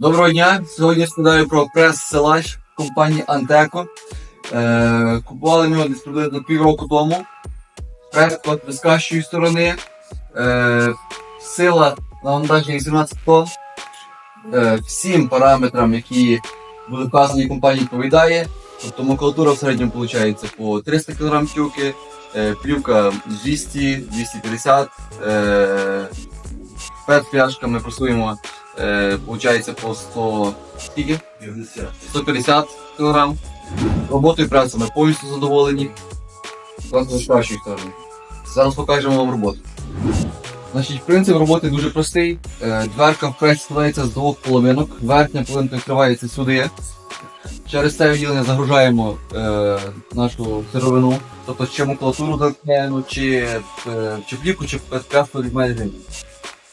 Доброго дня! Сьогодні складаю про прес-силач компанії Антеко. Е, купували ми його десь приблизно півроку тому. Прес з кращої сторони. Е, сила навантаження 18 тонн. Е, всім параметрам, які були вказані компанії, відповідає. Тобто макулатура в середньому виходить по 300 кг тюки, е, плівка 200, 250. Е, перед пляшками просуємо е, получається по 100 скільки? 150 кг. Роботою пресами повністю задоволені. Власне, з кращої. Зараз покажемо вам роботу. Значить, принцип роботи дуже простий. Е, Дверка в пресі складається з двох половинок. Верхня половинка відкривається сюди. Через це відділення загружаємо е, нашу сировину, тобто чи макулатуру замкнену, чи, е, чи плівку, чи пляшку від мене.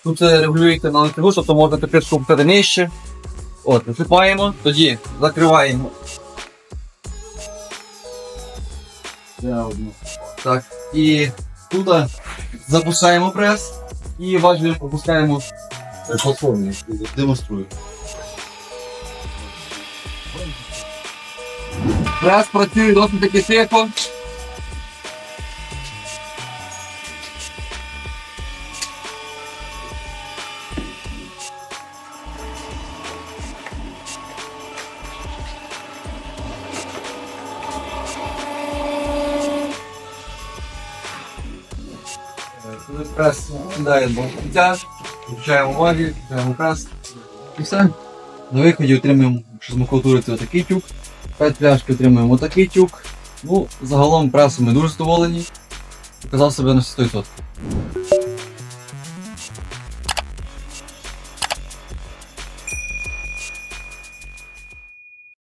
Тут це регулюється на ланцюгу, тобто можна тепер шукати нижче. От, насипаємо, тоді закриваємо. Так, і тут запускаємо прес і важливо пропускаємо е, платформу. Демонструю. Прес працює досить таки тихо. Прес сідає до кінця, включаємо ваги, включаємо прес. І все. На виході отримуємо якщо з макулатури це отакий тюк. 5 пляшки отримуємо отакий тюк. Ну, загалом пресом ми дуже задоволені. Показав себе на 100%.